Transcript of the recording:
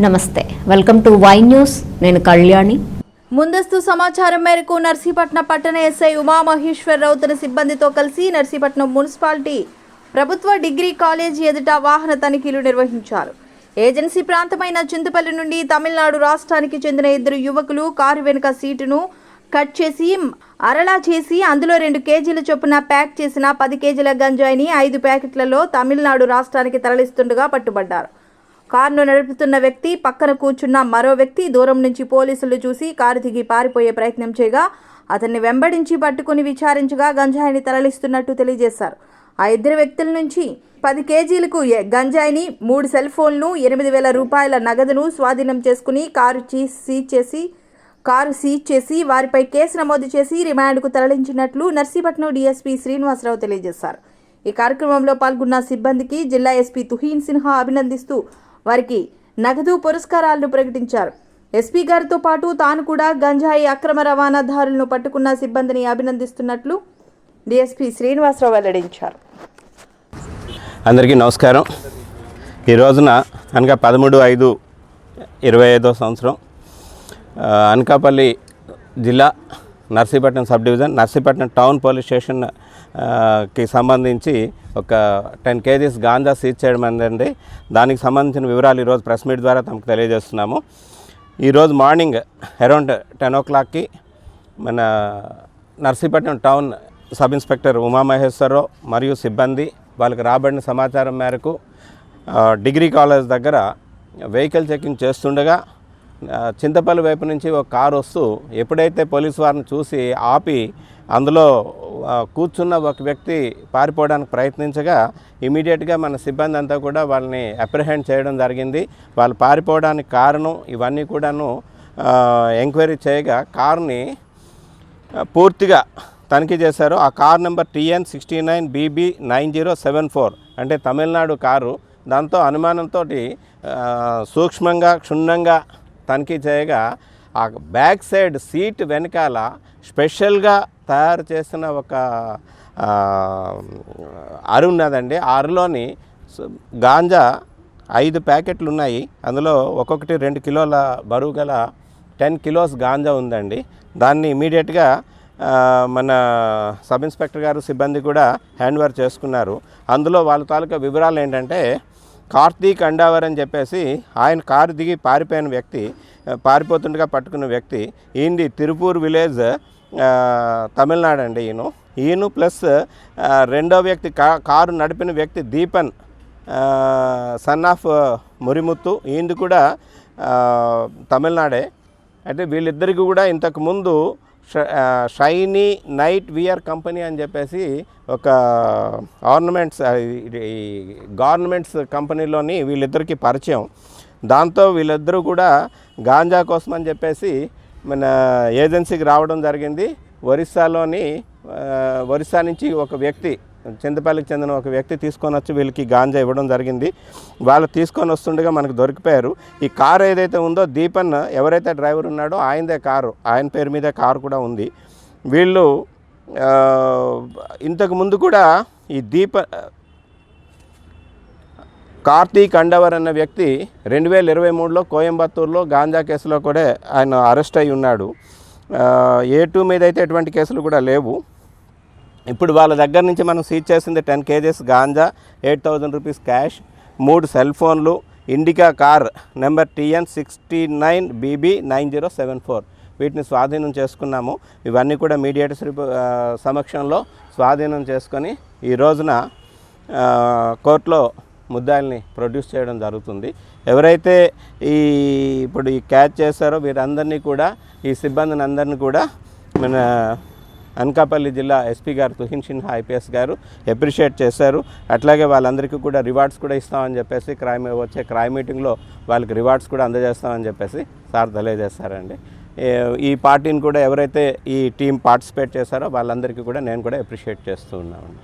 నమస్తే. Welcome to Y news నేను కళ్యాణి. ముందస్తు సమాచారం మేరకు నర్సీపట్నం పట్టణ ఎస్ఐ ఉమామహేశ్వరరావు తన సిబ్బందితో కలిసి నర్సీపట్నం మున్సిపాలిటీ ప్రభుత్వ డిగ్రీ కాలేజీ ఎదుట వాహన తనిఖీలు నిర్వహించారు. ఏజెన్సీ ప్రాంతమైన చింతపల్లి నుండి తమిళనాడు రాష్ట్రానికి చెందిన ఇద్దరు యువకులు కారు వెనుక సీటును కట్ చేసి అరలా చేసి అందులో రెండు కేజీల చొప్పున ప్యాక్ చేసిన పది కేజీల గంజాయిని ఐదు ప్యాకెట్లలో తమిళనాడు రాష్ట్రానికి తరలిస్తుండగా పట్టుబడ్డారు. కారును నడుపుతున్న వ్యక్తి పక్కన కూర్చున్న మరో వ్యక్తి దూరం నుంచి పోలీసులు చూసి కారు దిగి పారిపోయే ప్రయత్నం చేయగా అతన్ని వెంబడించి పట్టుకుని విచారించగా గంజాయిని తరలిస్తున్నట్టు తెలియజేశారు. ఆ ఇద్దరు వ్యక్తుల నుంచి పది కేజీలకు గంజాయిని మూడు సెల్ ఫోన్లు ఎనిమిది వేల రూపాయల నగదును స్వాధీనం చేసుకుని కారు చీ- సీజ్ చేసి కారు సీజ్ చేసి వారిపై కేసు నమోదు చేసి రిమాండ్కు తరలించినట్లు నర్సీపట్నం డీఎస్పీ శ్రీనివాసరావు తెలియజేశారు. ఈ కార్యక్రమంలో పాల్గొన్న సిబ్బందికి జిల్లా ఎస్పీ తుహీన్ సిన్హా అభినందిస్తూ వారికి నగదు పురస్కారాలను ప్రకటించారు. ఎస్పీ గారితో పాటు తాను కూడా గంజాయి అక్రమ రవాణాదారులను పట్టుకున్న సిబ్బందిని అభినందిస్తున్నట్లు డిఎస్పీ శ్రీనివాసరావు వెల్లడించారు. అందరికీ నమస్కారం. ఈ రోజున అనగా పదమూడు ఐదు ఇరవై ఐదో సంవత్సరం అనకాపల్లి జిల్లా Narsipatnam sub division Narsipatnam town police station కి సంబంధించి ఒక టెన్ కేజీస్ గాంజా సీజ్ చేయడం అందండి దానికి సంబంధించిన వివరాలు ఈరోజు ప్రెస్ మీట్ ద్వారా తమకు తెలియజేస్తున్నాము. ఈరోజు మార్నింగ్ అరౌండ్ టెన్ ఓ క్లాక్కి మన Narsipatnam town sub inspector Umamaheswararao మరియు సిబ్బంది వాళ్ళకి రాబడిన సమాచారం మేరకు డిగ్రీ కాలేజ్ దగ్గర వెహికల్ చెకింగ్ చేస్తుండగా చింతపల్లి వైపు నుంచి ఒక కారు వస్తూ ఎప్పుడైతే పోలీసు వారిని చూసి ఆపి అందులో కూర్చున్న ఒక వ్యక్తి పారిపోవడానికి ప్రయత్నించగా ఇమీడియట్గా మన సిబ్బంది అంతా కూడా వాళ్ళని అప్రిహెండ్ చేయడం జరిగింది. వాళ్ళు పారిపోవడానికి కారణం ఇవన్నీ కూడాను ఎంక్వైరీ చేయగా కారుని పూర్తిగా తనిఖీ చేశారు. ఆ car number TN sixty nine BB nine zero seven four అంటే తమిళనాడు కారు. దాంతో అనుమానంతో సూక్ష్మంగా క్షుణ్ణంగా తనిఖీ చేయగా ఆ బ్యాక్ సైడ్ సీట్ వెనకాల స్పెషల్గా తయారు చేసిన ఒక అరు ఉన్నదండి ఆ అరులోని గాంజా ఐదు ప్యాకెట్లు ఉన్నాయి అందులో ఒక్కొక్కటి రెండు కిలోల బరువు గల టెన్ కిలోస్ గాంజా ఉందండి. దాన్ని ఇమీడియట్గా మన సబ్ ఇన్స్పెక్టర్ గారు సిబ్బంది కూడా హ్యాండ్ ఓవర్ చేసుకున్నారు. అందులో వాళ్ళ తాలూకా వివరాలు ఏంటంటే కార్తీక్ అండావర్ అని చెప్పేసి ఆయన కారు దిగి పారిపోయిన వ్యక్తి పారిపోతుండగా పట్టుకున్న వ్యక్తి ఈయనది తిరుపూర్ విలేజ్ తమిళనాడు అండి ఈయన. ఈయన ప్లస్ రెండో వ్యక్తి కా కారు నడిపిన వ్యక్తి దీపన్ సన్ ఆఫ్ మురిముత్తు. ఈయనది కూడా తమిళనాడే. అయితే వీళ్ళిద్దరికి కూడా ఇంతకుముందు షైనీ నైట్ వియర్ కంపెనీ అని చెప్పేసి ఒక ఆర్నమెంట్స్ ఈ గవర్నమెంట్స్ కంపెనీలోని వీళ్ళిద్దరికి పరిచయం. దాంతో వీళ్ళిద్దరూ కూడా గాంజా కోసం అని చెప్పేసి మన ఏజెన్సీకి రావడం జరిగింది. ఒరిస్సాలోని ఒరిస్సా నుంచి ఒక వ్యక్తి చింతపల్లికి చెందిన ఒక వ్యక్తి తీసుకొని వచ్చి వీళ్ళకి గాంజా ఇవ్వడం జరిగింది. వాళ్ళు తీసుకొని వస్తుండగా మనకు దొరికిపోయారు. ఈ కారు ఏదైతే ఉందో దీపన్ ఎవరైతే డ్రైవర్ ఉన్నాడో ఆయనదే కారు. ఆయన పేరు మీదే కారు కూడా ఉంది. వీళ్ళు ఇంతకు ముందు కూడా ఈ దీప కార్తీక్ అండవర్ అన్న వ్యక్తి రెండు వేల ఇరవై మూడులో కోయంబత్తూరులో గాంజా కేసులో కూడా ఆయన అరెస్ట్ అయి ఉన్నాడు. ఏ టూ మీద అయితే ఎటువంటి కేసులు కూడా లేవు. ఇప్పుడు వాళ్ళ దగ్గర నుంచి మనం సీజ్ చేసింది ten kgs ganja eight thousand rupees cash మూడు సెల్ ఫోన్లు Indica car number TN sixty nine BB nine zero seven four. వీటిని స్వాధీనం చేసుకున్నాము. ఇవన్నీ కూడా మీడియేటర్స్ సమక్షంలో స్వాధీనం చేసుకొని ఈ రోజున కోర్టులో ముద్దాయిల్ని ప్రొడ్యూస్ చేయడం జరుగుతుంది. ఎవరైతే ఈ ఇప్పుడు ఈ క్యాచ్ చేశారో వీరందరినీ కూడా ఈ సిబ్బందిని అందరినీ కూడా మన అనకాపల్లి జిల్లా ఎస్పీ గారు తుహిన్ సిన్హా ఐపీఎస్ గారు అప్రిషియేట్ చేశారు. అట్లాగే వాళ్ళందరికీ కూడా రివార్డ్స్ కూడా ఇస్తామని చెప్పేసి క్రైమ్ వచ్చే క్రైమ్ మీటింగ్లో వాళ్ళకి రివార్డ్స్ కూడా అందజేస్తామని చెప్పేసి సార్ తెలియజేస్తారండి. ఈ పార్టీని కూడా ఎవరైతే ఈ టీం పార్టిసిపేట్ చేశారో వాళ్ళందరికీ కూడా నేను కూడా అప్రిషియేట్ చేస్తూ ఉన్నామండి.